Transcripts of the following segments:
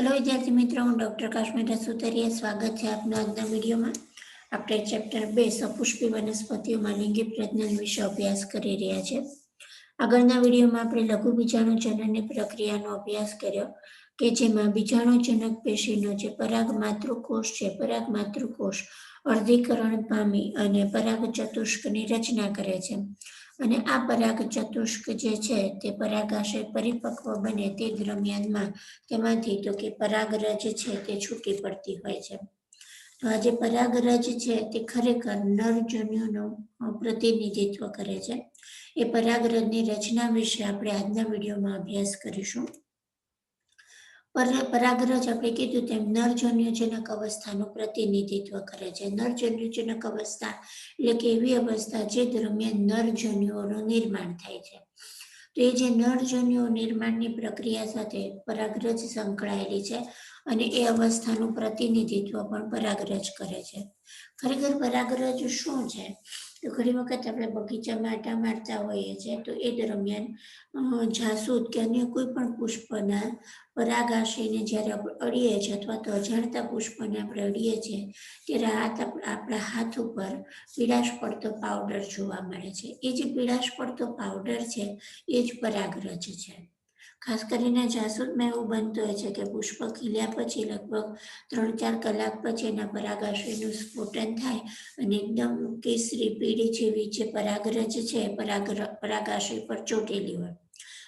Hello વિદ્યાર્થી મિત્રો, હું ડૉક્ટર કાશ્મીર સુતરિયા સ્વાગત છે આપના આજના વિડીયોમાં. આપણે ચેપ્ટર બે, સપુષ્પી વનસ્પતિઓમાં લિંગી પ્રજનન વિશે અભ્યાસ કરી રહ્યા છે. આગળના વિડીયોમાં આપણે લઘુ બીજાણુજનનની પ્રક્રિયાનો અભ્યાસ કર્યો, કે જેમાં બીજાણુજનક પેશીનો જે પરાગ માતૃકોષ છે પરાગ માતૃકોષ અર્ધીકરણ પામી અને પરાગ ચતુષ્કની રચના કરે છે. અને આ પરાગ ચતુષ્ક જે છે તે પરાગાશય પરિપક્વ બને તે દરમિયાનમાં તેમાંથી તો કે પરાગરજ છે તે છૂટી પડતી હોય છે. તો આ જે પરાગરજ છે તે ખરેખર નરજન્યુનું પ્રતિનિધિત્વ કરે છે. એ પરાગરજની રચના વિશે આપણે આજના વિડીયોમાં અભ્યાસ કરીશું. પરાગરજ આપણે કીધું તેમ નરજન્યુજનક અવસ્થાનું પ્રતિનિધિત્વ કરે છે. નરજન્યુજનક અવસ્થા એટલે કે એવી અવસ્થા જે દરમિયાન નરજન્યુઓનું નિર્માણ થાય છે. તો એ જે નરજન્યુઓ નિર્માણની પ્રક્રિયા સાથે પરાગરજ સંકળાયેલી છે અને એ અવસ્થાનું પ્રતિનિધિત્વ પણ પરાગરજ કરે છે. ખરેખર પરાગરજ શું છે? તો ઘણી વખત આપણે બગીચામાં આટા મારતા હોઈએ છીએ, તો એ દરમિયાન જાસૂદ કે અન્ય કોઈ પણ પુષ્પના પરાગાશયને જ્યારે આપણે અડીએ છીએ અથવા તો અજાણતા પુષ્પને આપણે અડીએ છીએ, ત્યારે હાથ આપણા હાથ ઉપર પીળાશ પડતો પાવડર જોવા મળે છે. એ જે પીળાશ પડતો પાવડર છે, એ જ પરાગરજ છે. ખાસ કરીને જાસૂદમાં એવું બનતું હોય છે કે પુષ્પ ખીલ્યા પછી લગભગ ત્રણ ચાર કલાક પછી એના પરાગાશયનું સ્ફોટન થાય અને એકદમ કેસરી પીળી જેવી જે પરાગરજ છે પરાગ પરાગાશય પર ચોટેલી હોય.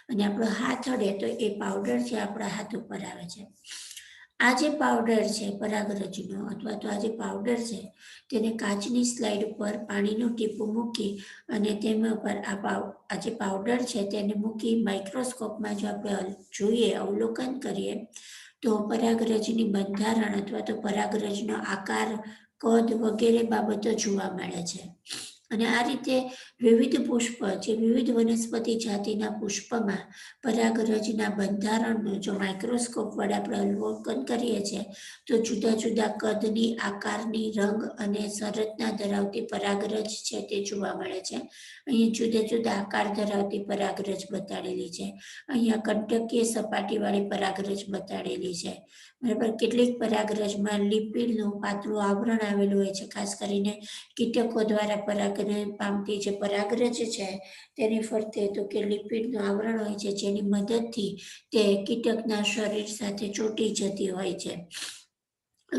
અને આપણો હાથ અડે તો એ પાવડર છે આપણા હાથ ઉપર આવે છે. આ જે પાવડર છે, પરાગરજનો અથવા તો આ જે પાવડર છે, તેને કાચની સ્લાઇડ ઉપર પાણીનું ટીપું મૂકી અને તેમાં પર આ પાવ આ જે પાવડર છે તેને મૂકી માઇક્રોસ્કોપમાં જો આપણે જોઈએ, અવલોકન કરીએ, તો પરાગરજની બંધારણ અથવા તો પરાગરજનો આકાર, કદ વગેરે બાબતો જોવા મળે છે. અને આ રીતે વિવિધ પુષ્પ જે વિવિધ વનસ્પતિ જાતિના પુષ્પમાં પરાગરજના બંધારણનું જો માઇક્રોસ્કોપ વડે આપણે અવલોકન કરીએ છીએ, તો જુદા જુદા કદની આકારની રંગ અને સંરચના ધરાવતી પરાગરજ છે તે જોવા મળે છે. અહીં જુદા જુદા આકાર ધરાવતી પરાગરજ બતાડેલી છે. અહીંયા કંટકીય સપાટીવાળી પરાગરજ બતાડેલી છે. બરાબર? કેટલીક પરાગરજમાં લિપિડનું પાતળું આવરણ આવેલું હોય છે, ખાસ કરીને કીટકો દ્વારા પરાગ પામતી જે પરાગરજ છે, તેની ફરતે તો કે લિપિડનું આવરણ હોય છે, જેની મદદથી તે કીટકના શરીર સાથે ચોંટી જતી હોય છે.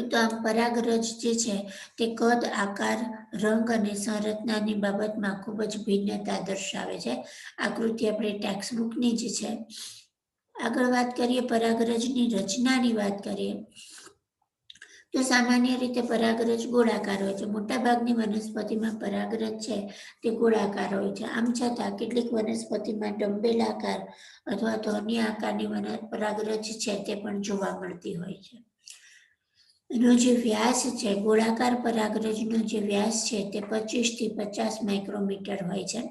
તો આમ પરાગરજ જે છે, તે કદ, આકાર, રંગ અને સંરચનાની બાબતમાં ખૂબ જ ભિન્નતા દર્શાવે છે. આકૃતિ આપણે ટેક્સ્ટબુકની જ છે. આગળ વાત કરીએ પરાગરજની રચનાની વાત કરીએ. તો સામાન્ય રીતે પરાગરજ ગોળાકાર હોય છે. મોટાભાગની વનસ્પતિમાં પરાગરજ છે, તે ગોળાકાર હોય છે. આમ છતાં કેટલીક વનસ્પતિમાં ડંબેલ આકાર અથવા તો અન્ય આકારની પરાગરજ છે, તે પણ જોવા મળતી હોય છે. એનો જે વ્યાસ છે, ગોળાકાર પરાગરજનો જે વ્યાસ છે, તે પચીસથી પચાસ માઇક્રોમીટર હોય છે.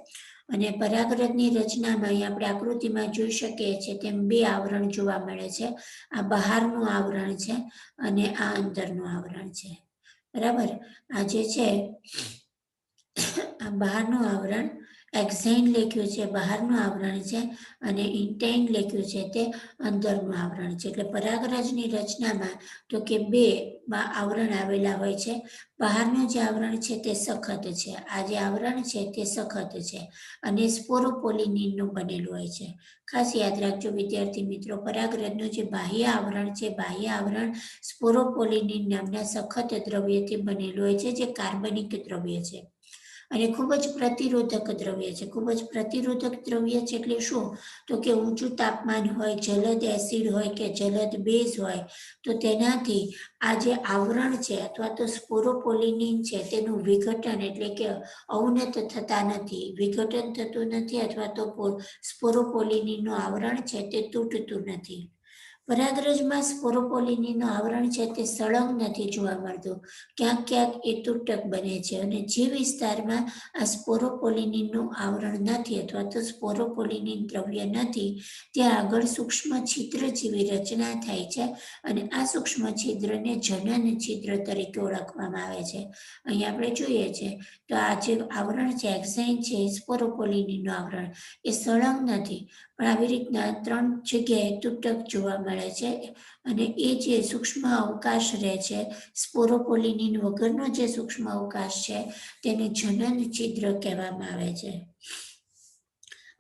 અને પરાગરજની રચનામાં અહીં આપણે આકૃતિમાં જોઈ શકીએ છીએ તેમ બે આવરણ જોવા મળે છે. આ બહારનું આવરણ છે અને આ અંદરનું આવરણ છે. બરાબર? આ જે છે, આ બહારનું આવરણ એક્ઝાઇન લખ્યું છે, બહારનું આવરણ છે અને ઇન્ટેન લખ્યું છે તે અંદરનું આવરણ છે. એટલે પરાગરજની રચનામાં તો કે બે, આવરણ આવેલા હોય છે. બહારનું જે આવરણ છે તે સખત છે. આ જે આવરણ છે તે સખત છે અને સ્પોરોપોલિનિનનું બનેલું હોય છે. ખાસ યાદ રાખજો વિદ્યાર્થી મિત્રો, પરાગરજનું જે બાહ્ય આવરણ છે, બાહ્ય આવરણ સ્પોરોપોલિનિન નામના સખત દ્રવ્યથી બનેલું હોય છે, જે કાર્બનિક દ્રવ્ય છે. અને ખૂબ જ પ્રતિરોધક દ્રવ્ય છે. ખૂબ જ પ્રતિરોધક દ્રવ્ય છે એટલે શું? તો કે ઊંચું તાપમાન હોય, જલદ એસિડ હોય કે જલદ બેઝ હોય, તો તેનાથી આ જે આવરણ છે અથવા તો સ્પોરોપોલિનિન છે તેનું વિઘટન એટલે કે અવનત થતા નથી. વિઘટન થતું નથી અથવા તો સ્પોરોપોલિનિનનું આવરણ છે તે તૂટતું નથી. પરાગરજમાં સ્પોરોપોલિનીનું આવરણ છે તે સળંગ નથી જોવા મળતું. ક્યાંક ક્યાંક એ તૂટક બને છે અને જે વિસ્તારમાં આ સ્પોરોપોલિનીનું આવરણ નથી અથવા તો સ્પોરોપોલિનીન દ્રવ્ય નથી, ત્યાં આગળ સૂક્ષ્મ છિદ્ર જેવી રચના થાય છે અને આ સૂક્ષ્મ છિદ્રને જનન છિદ્ર તરીકે ઓળખવામાં આવે છે. અહીં આપણે જોઈએ છે તો આ જે આવરણ છે એક્ઝાઇન છે સ્પોરોપોલિનીનું આવરણ. એ સળંગ નથી પણ આવી રીતના ત્રણ જગ્યાએ તૂટક જોવા મળે છે અને એ જે સૂક્ષ્મ અવકાશ રહે છે, સ્પોરોપોલિનિન વગરનો જે સૂક્ષ્મ અવકાશ છે, તેને જનન છિદ્ર કહેવામાં આવે છે.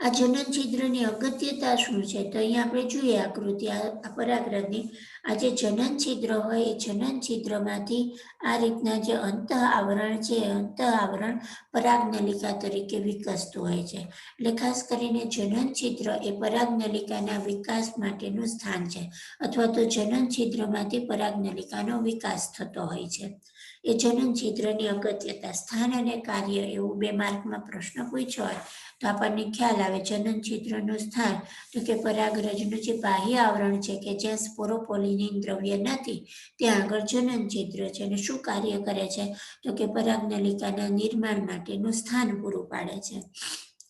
આ જનન છિદ્રની અગત્યતા શું છે? તો અહીંયા આપણે જોઈએ આકૃતિ આ પરાગ્રહની આ જે જનન છિદ્ર હોય, એ જનન છિદ્રમાંથી આ રીતના જે અંત આવરણ છે અંત આવરણ પરાગનલિકા તરીકે વિકસતું હોય છે. એટલે ખાસ કરીને જનન છિદ્ર એ પરાગનલિકાના વિકાસ માટેનું સ્થાન છે. અથવા તો જનન છિદ્રમાંથી પરાગનલિકાનો વિકાસ થતો હોય છે. એ જનન છિદ્રની અગત્યતા, સ્થાન અને કાર્ય એવું બે માર્કમાં પ્રશ્ન પૂછ્યો હોય તો આપણને ખ્યાલ આવે જનન છિદ્રનું સ્થાન. તો કે પરાગરજનું જે બાહ્ય આવરણ છે કે જ્યાં સ્પોરોપોલિનિન દ્રવ્ય નથી, ત્યાં આગળ જનન છિદ્ર છે અને શું કાર્ય કરે છે? તો કે પરાગનલિકાના નિર્માણ માટેનું સ્થાન પૂરું પાડે છે.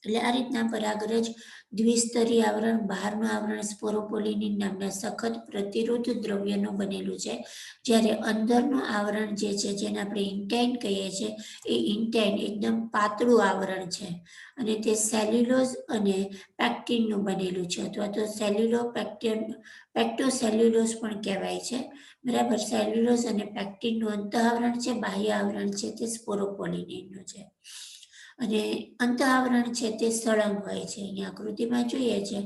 એટલે આ રીતના પરાગરજ દ્વિસ્તરીય આવરણ, બહારનું આવરણ, સ્પોરોપોલિનિન નામના સખત પ્રતિરોધ દ્રવ્યનું બનેલું છે. જ્યારે અંદરનું આવરણ જે છે, જેને આપણે ઇન્ટેન કહીએ છીએ, એ ઇન્ટેન એકદમ પાતળું આવરણ છે અને તે સેલ્યુલોઝ અને પેક્ટિનનું બનેલું છે અથવા તો સેલ્યુલો પેક્ટિન, પેક્ટોસેલ્યુલોઝ પણ કહેવાય છે. બરાબર, સેલ્યુલોઝ અને પેક્ટિનનું અંત આવરણ છે, બાહ્ય આવરણ છે, તે સ્પોરોપોલિનિનનું છે. અને અંત આવરણ છે તે સળંગ હોય છે. અહીંયા આકૃતિમાં જોઈએ છે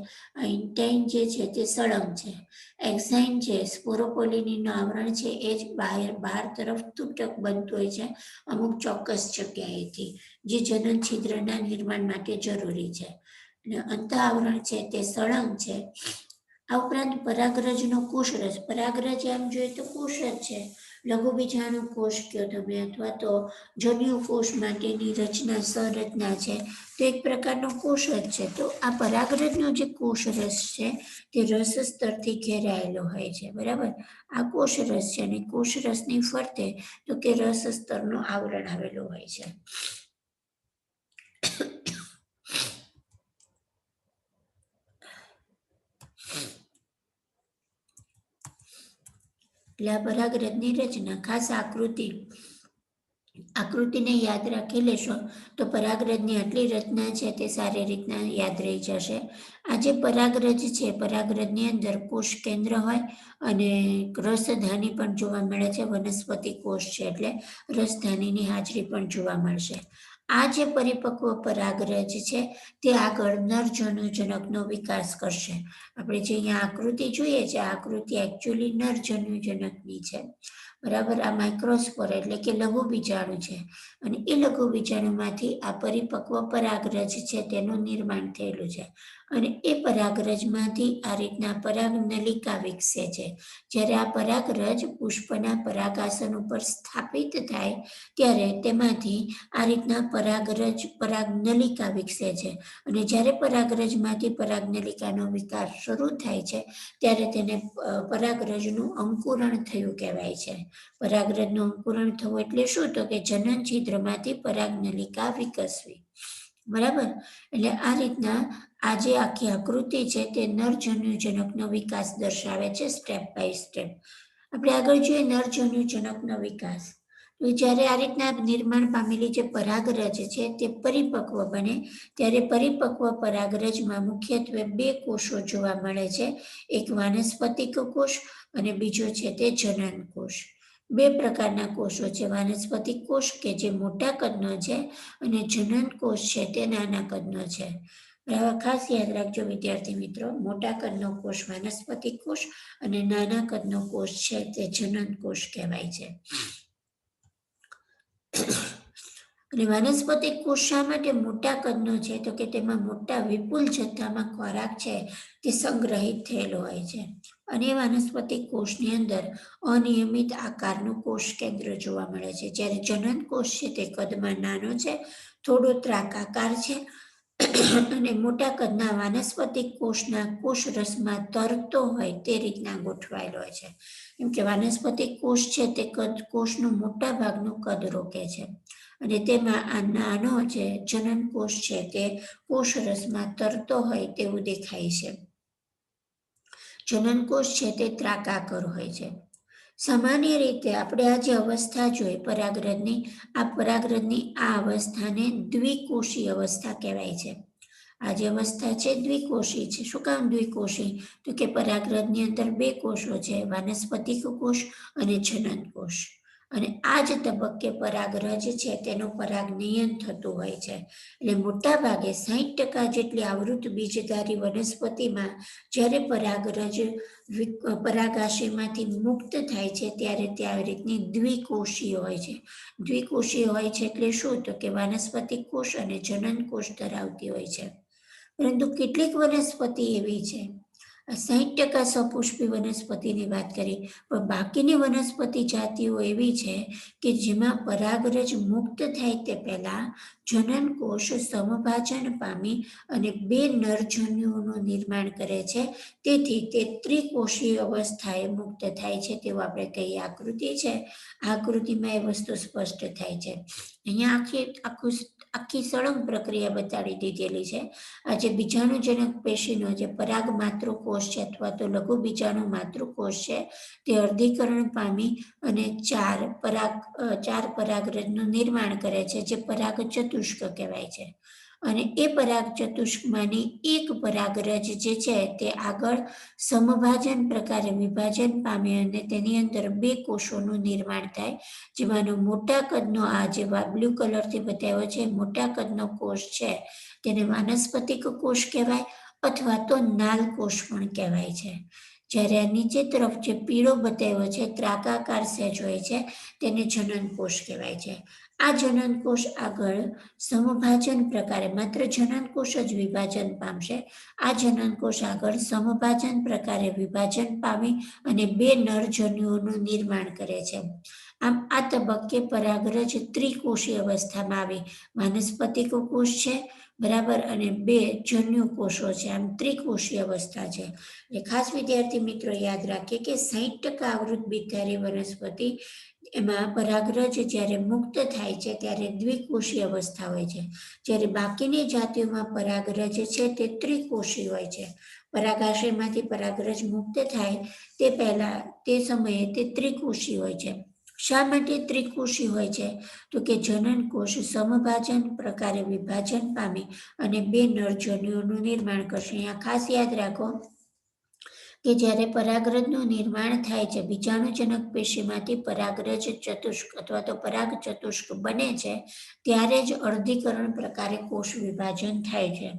ઇન્ટેન જે છે તે સળંગ છે. એક્ઝાઇન છે સ્પોરોપોલિનીનું આવરણ છે એ જ બહાર બહાર તરફ તૂટક બનતું હોય છે. અમુક ચોક્કસ જગ્યાએથી, જે જનન છિદ્રના નિર્માણ માટે જરૂરી છે. અને અંત આવરણ છે તે સળંગ છે. આ ઉપરાંત પરાગરજનો કોષરસ, પરાગરજ એમ જોઈએ તો કોષ જ છે. લઘુ બીજાણુ કોષ કયો તમે અથવા તો જન્યુ કોષ માટેની રચના સંરચના છે, તો એક પ્રકારનો કોષ જ છે. તો આ પરાગરજનો જે કોષરસ છે, તે રસ સ્તરથી ઘેરાયેલો હોય છે, બરાબર? આ કોષરસ છે અને કોષરસની ફરતે તો કે રસ સ્તરનું આવરણ આવેલું હોય છે. એટલે આ પરાગરજની રચના. ખાસ આકૃતિ, આકૃતિને યાદ રાખી લેશો તો પરાગરજની આટલી રચના છે તે સારી રીતના યાદ રહી જશે. આ જે પરાગરજ છે, પરાગરજની અંદર કોષ કેન્દ્ર હોય અને રસધાની પણ જોવા મળે છે, વનસ્પતિ કોષ છે એટલે રસધાનીની હાજરી પણ જોવા મળશે. આ જે પરિપક્વ પરાગરજ છે, તે આગળ નરજન્યુજનકનો વિકાસ કરશે. આપણે જે અહીંયા આકૃતિ જોઈએ છે, આ આકૃતિ એકચ્યુઅલી નરજન્યુજનકની છે. બરાબર? આ માઇક્રોસ્પોર એટલે કે લઘુ બીજાણુ છે. અને એ લઘુ બીજાણુમાંથી આ પરિપક્વ પરાગરજ છે, તેનું નિર્માણ થયેલું છે. અને એ પરાગરજમાંથી આ રીતના પરાગ નલિકા વિકસે છે. જ્યારે આ પરાગરજ પુષ્પના પરાગાસન ઉપર સ્થાપિત થાય, ત્યારે તેમાંથી આ રીતના પરાગરજ, પરાગ નલિકા વિકસે છે. અને જ્યારે પરાગરજમાંથી પરાગ નલિકાનો વિકાસ શરૂ થાય છે, ત્યારે તેને પરાગરજનું અંકુરણ થયું કહેવાય છે. પરાગરજનું અંકુરણ થવું એટલે શું? તો કે જનન છિદ્રમાંથી પરાગનલિકા વિકસવી. બરાબર? એટલે આ રીતના આ જે આખી આકૃતિ છે તે નરજન્યુજનકનો વિકાસ દર્શાવે છે સ્ટેપ બાય સ્ટેપ આપણે આગળ જોઈએ નરજન્યુજનકનો વિકાસ. તો જ્યારે આ રીતના નિર્માણ પામેલી જે પરાગરજ છે તે પરિપક્વ બને, ત્યારે પરિપક્વ પરાગરજમાં મુખ્યત્વે બે કોષો જોવા મળે છે, એક વાનસ્પતિક કોષ અને બીજો છે તે જનન કોષ. બે પ્રકારના કોષો છે. વાનસ્પતિક કોષ કે જે મોટા કદનો છે અને જનન કોષ છે તે નાના કદનો છે. બરાબર ખાસ યાદ રાખજો વિદ્યાર્થી મિત્રો, મોટા કદનો કોષ વાનસ્પતિક કોષ અને નાના કદનો કોષ છે તે જનન કોષ કહેવાય છે. અને વાનસ્પતિક કોષ શા માટે મોટા કદનો છે? તો કે તેમાં મોટા વિપુલ જથ્થામાં ખોરાક છે તે સંગ્રહિત થયેલો હોય છે. અને વનસ્પતિ કોષની અંદર અનિયમિત આકારનું કોષ કેન્દ્ર જોવા મળે છે. જ્યારે જનન કોષ છે તે કદમાં નાનો છે, થોડો ત્રાકાકાર છે અને મોટા કદના વાનસ્પતિ કોષના કોષ રસમાં તરતો હોય તે રીતના ગોઠવાયેલો હોય છે. કેમ કે વાનસ્પતિ કોષ છે તે કદ, કોષનું મોટા ભાગનું કદ રોકે છે અને તેમાં આ નાનો જે જનન કોષ છે તે કોષ રસમાં તરતો હોય તેવું દેખાય છે. જનન કોષ છે તે ત્રાકાકર હોય છે. સામાન્ય રીતે આપણે આ જે અવસ્થા જોઈ પરાગરજની, આ પરાગરજની આ અવસ્થાને દ્વિકોષી અવસ્થા કહેવાય છે. આ જે અવસ્થા છે દ્વિકોષી છે. શું કામ દ્વિકોષી? તો કે પરાગરજની અંદર બે કોષો છે, વાનસ્પતિક કોષ અને જનન કોષ અને આ જ તબક્કે પરાગરજ છે, તેનું પરાગનયન થતું હોય છે. એટલે મોટા ભાગે સાહીઠ ટકા જેટલી આવૃત બીજધારી વનસ્પતિમાં જ્યારે પરાગરજ પરાગાશયમાંથી મુક્ત થાય છે, ત્યારે તે આવી રીતની દ્વિકોષીય હોય છે. દ્વિકોષીય હોય છે એટલે શું? તો કે વનસ્પતિ કોષ અને જનન કોષ ધરાવતી હોય છે. પરંતુ કેટલીક વનસ્પતિ એવી છે સાહીઠ ટકા સપુષ્પી વનસ્પતિની વાત કરી પણ બાકીની વનસ્પતિ જાતિઓ એવી છે કે જેમાં પરાગરજ મુક્ત થાય તે પહેલા જનન કોષ સમભાજન પામી અને બે નરજન્યુઓનું નિર્માણ કરે છે. તેથી તે ત્રિકોષીય અવસ્થાએ મુક્ત થાય છે તેવું આપણે કહીએ. આકૃતિ છે. આકૃતિમાં એ વસ્તુ સ્પષ્ટ થાય છે. અહીંયા આખી, આખું આખી સળંગ પ્રક્રિયા બતાડી દીધેલી છે. આ જે બીજાણુજનક પેશીનો જે પરાગ માતૃકોષ છે અથવા તો લઘુ બીજાણુ માતૃકોષ છે, તે અર્ધીકરણ પામી અને ચાર પરાગ ચાર પરાગરજનું નિર્માણ કરે છે, જે પરાગ ચતુષ્ક કહેવાય છે. અને એ પરાગ ચતુષ્કમાંની એક પરાગરજ જે છે તે આગળ સમભાજન પ્રકારે વિભાજન પામે અને તેની અંદર બે કોષોનું નિર્માણ થાય. જેમાંનો મોટા કદનો આ જે બ્લુ કલરથી બતાવ્યો છે, મોટા કદનો કોષ છે તેને વાનસ્પતિક કોષ કહેવાય અથવા તો નાલ કોષ પણ કહેવાય છે. જ્યારે આ નીચે તરફ જે પીળો બતાવ્યો છે, ત્રાકાકાર સેજ હોય છે, તેને જનન કોષ કહેવાય છે. આ જનનકોષ આગળ સમભાજન પ્રકારે માત્ર જનનકોષ જ વિભાજન પામશે. આ જનનકોષ આગળ સમભાજન પ્રકારે વિભાજન પામી અને બે નરજન્યુઓનું નિર્માણ કરે છે. આમ આ તબક્કે પરાગરજ ત્રિકોષી અવસ્થામાં આવી. વાનસ્પતિક કોષ છે, બરાબર, અને બે જન્યુ કોષો છે. આમ ત્રિકોષી અવસ્થા છે. એ ખાસ વિદ્યાર્થી મિત્રો યાદ રાખીએ કે સાહીઠ ટકા આવૃત બીજધારી વનસ્પતિ એમાં પરાગરજ જ્યારે મુક્ત થાય છે, ત્યારે દ્વિકોષી અવસ્થા હોય છે. જ્યારે બાકીની જાતિઓમાં પરાગરજ છે, તે ત્રિકોષી હોય છે. પરાગાશયમાંથી પરાગરજ મુક્ત થાય તે પહેલા, તે સમયે તે ત્રિકોષી હોય છે. શા માટે ત્રિકોષી હોય છે? તો કે જનન કોષ સમભાજન પ્રકારે વિભાજન પામી અને બે નરજન્યુઓનું નિર્માણ કરશે. અહીંયા ખાસ યાદ રાખો કે જ્યારે પરાગરજનું નિર્માણ થાય છે, બીજાણુજનક પેશીમાંથી પરાગરજ ચતુષ્ક અથવા તો પરાગ ચતુષ્ક બને છે, ત્યારે જ અર્ધીકરણ પ્રકારે કોષ વિભાજન થાય છે.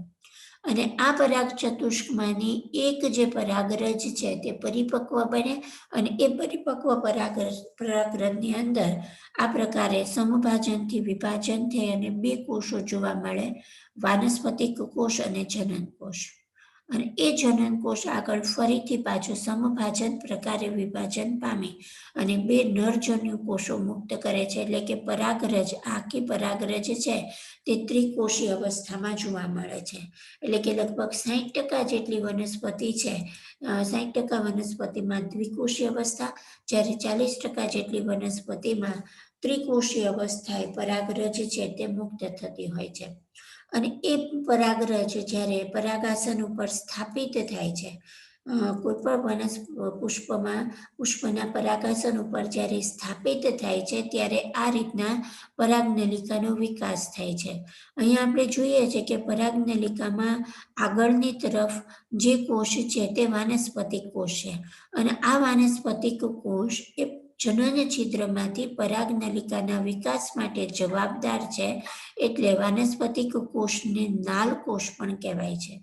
અને આ પરાગ ચતુષ્કમાંની એક જે પરાગરજ છે, તે પરિપક્વ બને અને એ પરિપક્વ પરાગરજ પરાગરજની અંદર આ પ્રકારે સમભાજનથી વિભાજન થઈ અને બે કોષો જોવા મળે, વાનસ્પતિક કોષ અને જનન કોષ. અને એ જનન કોષ આગળ ફરીથી પાછું સમભાજન પ્રકારે વિભાજન પામી અને બે નરજન્યુ કોષો મુક્ત કરે છે. એટલે કે પરાગરજ આખી પરાગરજ છે તે ત્રિકોષી અવસ્થામાં જોવા મળે છે. એટલે કે લગભગ સાહીઠ ટકા જેટલી વનસ્પતિ છે સાહીઠ ટકા વનસ્પતિમાં દ્વિકોષી અવસ્થા, જ્યારે ચાલીસ ટકા જેટલી વનસ્પતિમાં ત્રિકોષી અવસ્થાએ પરાગરજ છે તે મુક્ત થતી હોય છે. અને એ પરાગરજ જ્યારે પરાગાસન ઉપર સ્થાપિત થાય છે. કોઈ પણ વનસ, પુષ્પમાં, પુષ્પના પરાગાસન ઉપર જ્યારે સ્થાપિત થાય છે, ત્યારે આ રીતના પરાગનલિકાનો વિકાસ થાય છે. અહીંયા આપણે જોઈએ છે કે પરાગનલિકામાં આગળની તરફ જે કોષ છે તે વાનસ્પતિક કોષ છે. અને આ વાનસ્પતિક કોષ એ જનન છિદ્રમાંથી પરાગ નલિકાના વિકાસ માટે જવાબદાર છે એટલે વાનસ્પતિક કોષને નાલ કોષ પણ કહેવાય છે.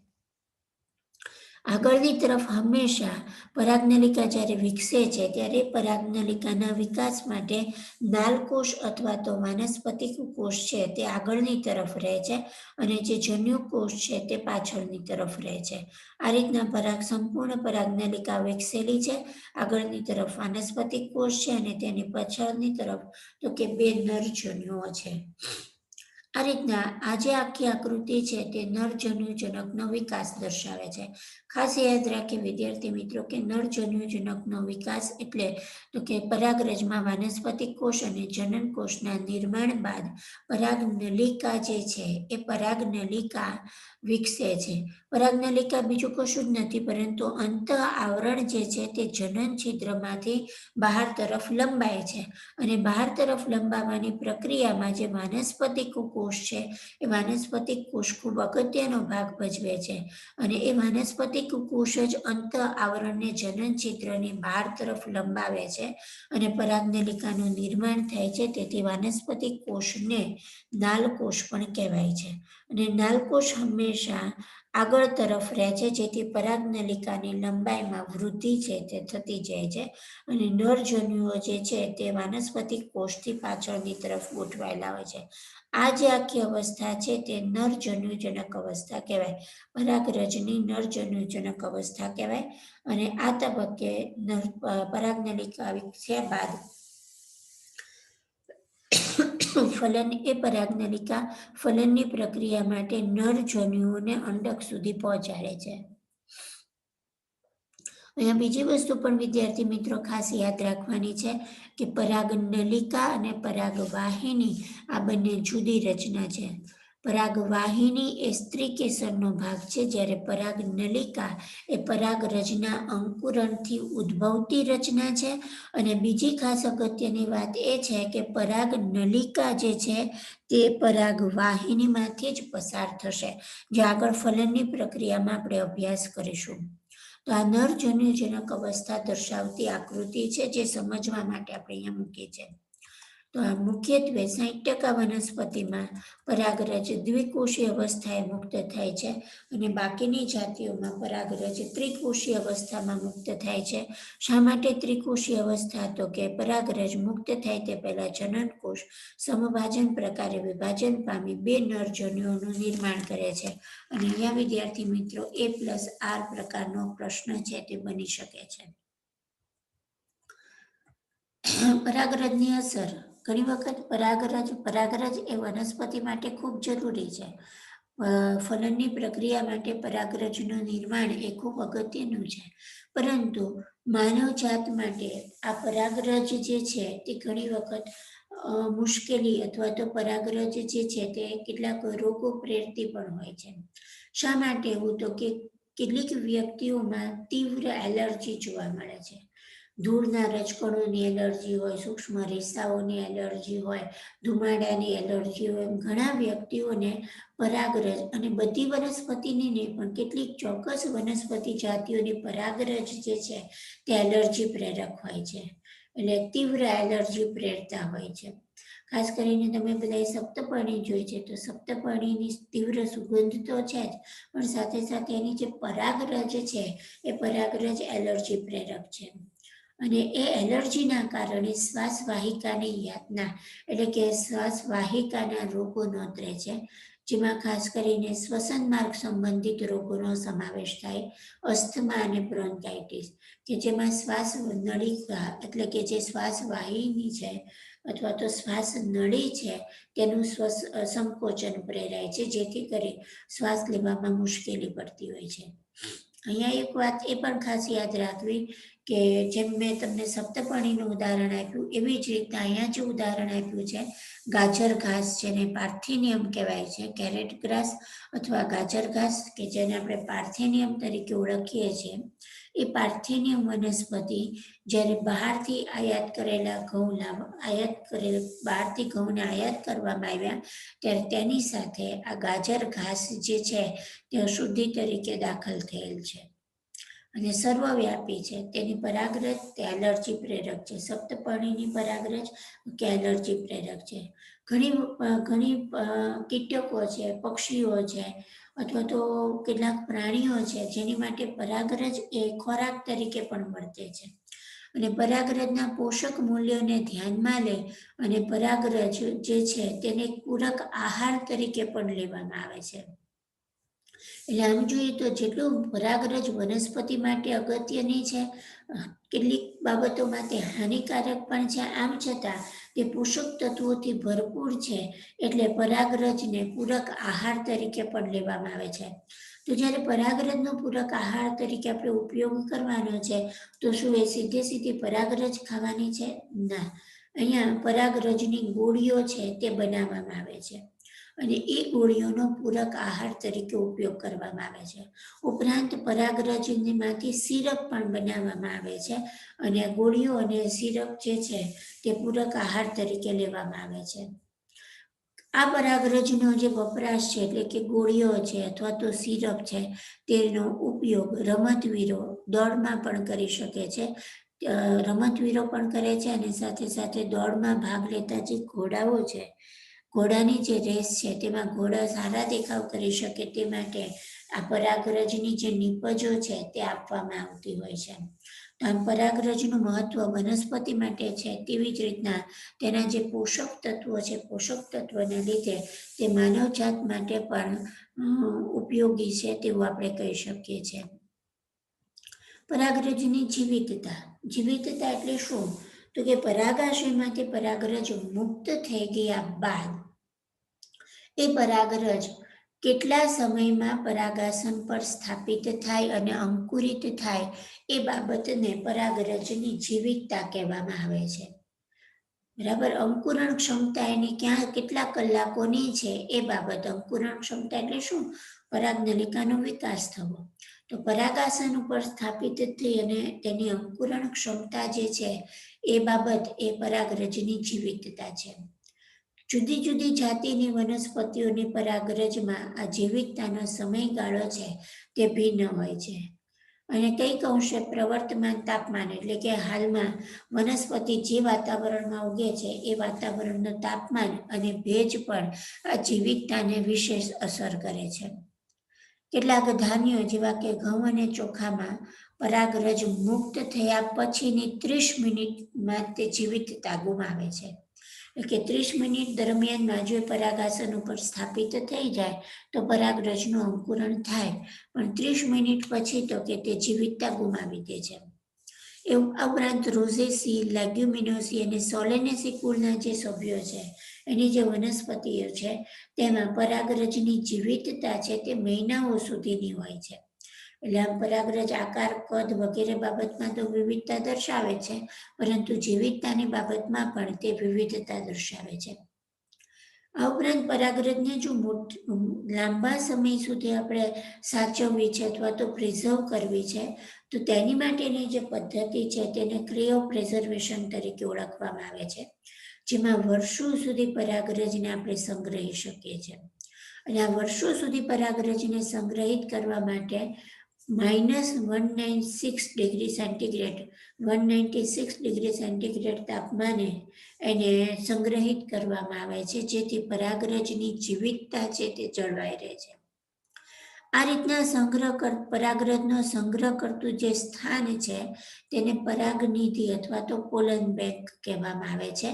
આગળની તરફ હંમેશા પરાગનલિકા જ્યારે વિકસે છે, ત્યારે પરાગનલિકાના વિકાસ માટે નાલકોષ અથવા તો વાનસ્પતિક કોષ છે તે આગળની તરફ રહે છે અને જે જન્યુ કોષ છે તે પાછળની તરફ રહે છે. આ રીતના પરાગ સંપૂર્ણ પરાગનલિકા વિકસેલી છે, આગળની તરફ વાનસ્પતિક કોષ છે અને તેની પાછળની તરફ તો કે બે નરજન્યુઓ છે. આ રીતના આજે આખી આકૃતિ છે તે નરજન્યુજનકનો વિકાસ દર્શાવે છે. ખાસ યાદ રાખે વિદ્યાર્થી મિત્રો કે નરજન્યુજનકનો વિકાસ એટલે તો કે પરાગરજમાં વાનસ્પતિક કોષ અને જનન કોષના નિર્માણ બાદ પરાગનલિકા જે છે એ પરાગનલિકા વિકસે છે. પરાગનલિકા બીજું કશું જ નથી પરંતુ અંત આવરણ જે છે તે જનન છિદ્રમાંથી બહાર તરફ લંબાય છે અને બહાર તરફ લંબાવવાની પ્રક્રિયામાં જે વાનસ્પતિક કોષ છે એ વાનસ્પતિક કોષ ખૂબ અગત્યનો ભાગ ભજવે છે અને એ વાનસ્પતિક કોષ જ અંત આવરણને જનન ચિત્રની બહાર તરફ લંબાવે છે અને પરાગનલિકાનું નિર્માણ થાય છે. તેથી વાનસ્પતિ કોષને નાલકોષ પણ કહેવાય છે. અને નાલકોષ હંમેશા આગળ તરફ રહે છે, જેથી પરાગનલિકાની લંબાઈમાં વૃદ્ધિ છે તે થતી જાય છે અને નરજન્યુઓ જે છે તે વાનસ્પતિક કોષથી પાછળની તરફ ગોઠવાયેલા હોય છે. આ જે આખી અવસ્થા છે તે નરજન્યુજનક અવસ્થા કહેવાય. પરાગરજની નરજન્યુજનક અવસ્થા કહેવાય અને આ તબક્કે નર પરાગનલિકા વિકસ્યા બાદ ફલન એ પરાગનલિકા ફલનની પ્રક્રિયા માટે નરજન્યુઓને અંડક સુધી પહોંચાડે છે. અહીંયા બીજી વસ્તુ પણ વિદ્યાર્થી મિત્રો ખાસ યાદ રાખવાની છે કે પરાગ નલિકા અને પરાગ વાહિની આ બંને જુદી રચના છે. પરાગવાહિની એ સ્ત્રી કેસરનો ભાગ છે, જ્યારે પરાગ નલિકા એ પરાગ રચના અંકુરણથી ઉદ્ભવતી રચના છે. અને બીજી ખાસ અગત્યની વાત એ છે કે પરાગ નલિકા જે છે, તે પરાગવાહિનીમાંથી જ પસાર થશે. જે આગળ ફલનની પ્રક્રિયામાં આપણે અભ્યાસ કરીશું. તો આ નરજન્યુજનક અવસ્થા દર્શાવતી આકૃતિ છે, જે સમજવા માટે આપણે અહીંયા મૂકી છે તો આ મુખ્યત્વે સાહીઠ ટકા વનસ્પતિમાં પરાગરજ દ્વિકોષી અવસ્થાએ મુક્ત થાય છે અને બાકીની જાતિઓમાં પરાગરજ ત્રિકોષી અવસ્થામાં મુક્ત થાય છે. શા માટે ત્રિકોષી અવસ્થા તો કે પરાગરજ મુક્ત થાય તે પહેલાં જનનકોષ સમભાજન પ્રકારે વિભાજન પામી બે નરજન્યુઓનું નિર્માણ કરે છે. અને અહીંયા વિદ્યાર્થી મિત્રો એ પ્લસ આર પ્રકારનો પ્રશ્ન છે તે બની શકે છે. પરાગરજની અસર ઘણી વખત પરાગરજ પરાગરજ એ વનસ્પતિ માટે ખૂબ જરૂરી છે. ફલનની પ્રક્રિયા માટે પરાગરજનું નિર્માણ એ ખૂબ અગત્યનું છે. પરંતુ માનવ જાત માટે આ પરાગરજ જે છે તે ઘણી વખત મુશ્કેલી અથવા તો પરાગરજ જે છે તે કેટલાક રોગો પ્રેરતી પણ હોય છે. શા માટે એવું તો કે, કેટલીક વ્યક્તિઓમાં તીવ્ર એલર્જી જોવા મળે છે. ધૂળના રજકણોની એલર્જી હોય, સૂક્ષ્મ રેસાઓની એલર્જી હોય, ધુમાડાની એલર્જી હોય, એમ ઘણા વ્યક્તિઓને પરાગરજ અને બધી વનસ્પતિની નહીં પણ કેટલીક ચોક્કસ વનસ્પતિ જાતિઓની પરાગરજ જે છે તે એલર્જી પ્રેરક હોય છે એટલે તીવ્ર એલર્જી પ્રેરતા હોય છે. ખાસ કરીને તમે બધાએ સપ્તપર્ણી જોઈ છે, તો સપ્તપર્ણીની તીવ્ર સુગંધ તો છે જ, પણ સાથે સાથે એની જે પરાગરજ છે, એ પરાગરજ એલર્જી પ્રેરક છે. અને એ એલર્જીના કારણે શ્વાસ વાહિકાની યાતના, એટલે કે શ્વાસ વાહિકાના રોગો નોંધે છે, જેમાં ખાસ કરીને શ્વસન માર્ગ સંબંધિત રોગોનો સમાવેશ થાય, અસ્થમા અને બ્રોન્કાઇટિસ, કે જેમાં શ્વાસ નળી એટલે કે જે શ્વાસ વાહિની છે, અથવા તો શ્વાસ નળી છે, તેનું શ્વાસ સંકોચન પ્રેરાય છે, જેથી કરી શ્વાસ લેવામાં મુશ્કેલી પડતી હોય છે. અહીંયા એક વાત એ પણ ખાસ યાદ રાખવી કે જેમ મેં તમને સપ્તપાણીનું ઉદાહરણ આપ્યું, એવી જ રીતના અહીંયા જે ઉદાહરણ આપ્યું છે, ગાજર ઘાસ જેને પાર્થિનિયમ કહેવાય છે, કેરેટ ગ્રાસ અથવા ગાજર ઘાસ કે જેને આપણે પાર્થેનિયમ તરીકે ઓળખીએ છીએ, એ પાર્થેનિયમ વનસ્પતિ જ્યારે બહારથી આયાત કરેલા ઘઉં આયાત કરેલ, બહારથી ઘઉંને આયાત કરવામાં આવ્યા, ત્યારે તેની સાથે આ ગાજર ઘાસ જે છે, તે અશુદ્ધિ તરીકે દાખલ થયેલ છે. અને સર્વવ્યાપી છે. તેની પરાગરજ તે એલર્જી પ્રેરક છે. સપ્તપર્ણીની પરાગરજ કે એલર્જી પ્રેરક છે. ઘણી ઘણી કીટકો છે, પક્ષીઓ છે, અથવા તો કેટલાક પ્રાણીઓ છે, જેની માટે પરાગરજ એ ખોરાક તરીકે પણ વર્તે છે. અને પરાગરજના પોષક મૂલ્યોને ધ્યાનમાં લે અને પરાગરજ જે છે તેને પૂરક આહાર તરીકે પણ લેવામાં આવે છે. એટલે આમ જોઈએ તો જેટલું પરાગરજ વનસ્પતિ માટે અગત્યની છે કેટલીક બાબતો માટે હાનિકારક પણ છે. આમ છતાં તે પોષક તત્વોથી ભરપૂર છે એટલે પરાગરજને પૂરક આહાર તરીકે પણ લેવામાં આવે છે. તો જ્યારે પરાગરજનો પૂરક આહાર તરીકે આપણે ઉપયોગ કરવાનો છે, તો શું એ સીધે સીધી પરાગરજ ખાવાની છે? ના. અહીંયા પરાગરજની ગોળીઓ છે તે બનાવવામાં આવે છે. અને એ ગોળીઓનો પૂરક આહાર તરીકે ઉપયોગ કરવામાં આવે છે. ઉપરાંત પરાગરજનીમાંથી સિરપ પણ બનાવવામાં આવે છે અને ગોળીઓ અને સિરપ જે છે તે પૂરક આહાર તરીકે લેવામાં આવે છે. આ પરાગરજનો જે વપરાશ છે એટલે કે ગોળીઓ છે અથવા તો સિરપ છે તેનો ઉપયોગ રમતવીરો દોડમાં પણ કરી શકે છે. રમતવીરો પણ કરે છે અને સાથે સાથે દોડમાં ભાગ લેતા જે ઘોડાઓ છે ઘોડાની જે રેસ છે, તેમાં ઘોડા સારા દેખાવ કરી શકે તે માટે આ પરાગરજની જે નિપજો છે, તે આપવામાં આવતી હોય છે. આમ પરાગરજનું મહત્વ વનસ્પતિ માટે છે, તેવી જ રીતના તેના જે પોષક તત્વો છે, પોષક તત્વને લીધે તે માનવજાત માટે પણ ઉપયોગી છે તેવું આપણે કહી શકીએ છીએ. પરાગરજની જીવિતતા. જીવિતતા એટલે શું? તો કે પરાગાશયમાંથી પરાગરજ મુક્ત થઈ ગયા બાદ એ પરાગરજ કેટલા સમયમાં પરાગાસન પર સ્થાપિત થાય અને અંકુરિત થાય એ બાબતને પરાગરજની જીવિતતા કહેવામાં આવે છે. બરાબર? અંકુરણ ક્ષમતા એની ક્યાં કેટલા કલાકોની છે એ બાબત. અંકુરણ ક્ષમતા એટલે શું? પરાગનલિકાનો વિકાસ થવો. તો પરાગાસન ઉપર સ્થાપિત થઈ અને તેની અંકુરણ ક્ષમતા જે છે એ બાબત એ પરાગરજની જીવિતતા છે. જુદી જુદી જાતિની વનસ્પતિઓની પરાગરજમાં આ જીવિતતાનો સમયગાળો છે તે ભિન્ન હોય છે. અને કંઈક અંશે પ્રવર્તમાન તાપમાન એટલે કે હાલમાં વનસ્પતિ જે વાતાવરણમાં ઉગે છે એ વાતાવરણનું તાપમાન અને ભેજ પણ આ જીવિતતાને વિશેષ અસર કરે છે. કેટલાક ધાન્યો જેવા કે ઘઉં અને ચોખામાં પરાગરજ મુક્ત થયા પછીની ત્રીસ મિનિટમાં તે જીવિતતા ગુમાવે છે. કે ત્રીસ મિનિટ દરમિયાનમાં જો એ પરાગાસન ઉપર સ્થાપિત થઈ જાય તો પરાગરજનું અંકુરણ થાય. પણ ત્રીસ મિનિટ પછી તો કે તે જીવિતતા ગુમાવી દે છે. આ ઉપરાંત રોઝેસી લેગ્યુમિનોસી અને સોલેનેસી કુળના જે સભ્યો છે, એની જે વનસ્પતિઓ છે, તેમાં પરાગરજની જીવિતતા છે તે મહિનાઓ સુધીની હોય છે. એટલે આમ પરાગરજ, આકાર, કદ વગેરે બાબતમાં તો વિવિધતા દર્શાવે છે, પરંતુ જીવિતતાની બાબતમાં પણ તે વિવિધતા દર્શાવે છે. આ ઉપરાંત પરાગરજને જો લાંબા સમય સુધી આપણે સાચવવી છે અથવા તો પ્રિઝર્વ કરવી છે, તો તેની માટેની જે પદ્ધતિ છે તેને ક્રિયો પ્રિઝર્વેશન તરીકે ઓળખવામાં આવે છે, જેમાં વર્ષો સુધી પરાગરજને આપણે સંગ્રહી શકીએ છીએ. અને આ વર્ષો સુધી પરાગરજને સંગ્રહિત કરવા માટે minus one nine six degree centigrade. One ninety six degree centigrade તાપમાને એને સંગ્રહિત કરવામાં આવે છે, જેથી પરાગરજની જીવિતતા છે તે જળવાઈ રહે છે. આ રીતના સંગ્રહ કર પરાગરજનો સંગ્રહ કરતું જે સ્થાન છે, તેને પરાગનિધિ અથવા તો પોલન બેંક કહેવામાં આવે છે.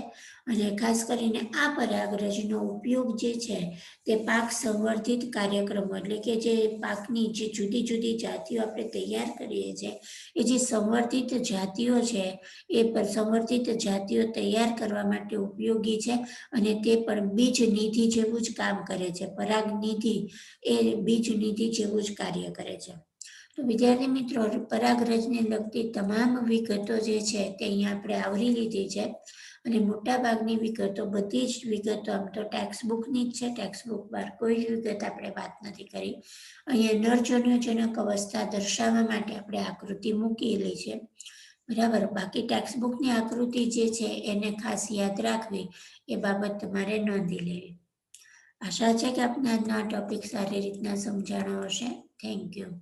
અને ખાસ કરીને આ પરાગરજનો ઉપયોગ જે છે, તે પાક સંવર્ધિત કાર્યક્રમો, એટલે કે જે પાકની જે જુદી જુદી જાતિઓ આપણે તૈયાર કરીએ છીએ, એ જે સંવર્ધિત જાતિઓ છે, એ પર સંવર્ધિત જાતિઓ તૈયાર કરવા માટે ઉપયોગી છે અને તે પણ બીજ નિધિ જેવું જ કામ કરે છે. પરાગનિધિ એ બીજ નિધિ જેવું જ કાર્ય કરે છે. તો વિદ્યાર્થી મિત્રો, પરાગરજને લગતી તમામ વિગતો જે છે તે અહીંયા આપણે આવરી લીધી છે અને મોટા ભાગની વિગતો, બધી જ વિગતો આમ તો ટેક્સ્ટબુકની જ છે, ટેક્સ્ટબુક બહાર કોઈ વિગત આપણે વાત નથી કરી. અહીંયા નરજન્યોજનક અવસ્થા દર્શાવવા માટે આપણે આકૃતિ મૂકેલી છે. બરાબર? બાકી ટેક્સ્ટ બુકની આકૃતિ જે છે એને ખાસ યાદ રાખવી, એ બાબત તમારે નોંધી લેવી. આશા છે કે આપને આજનો ટોપિક સારી રીતના સમજાણો હશે. Thank you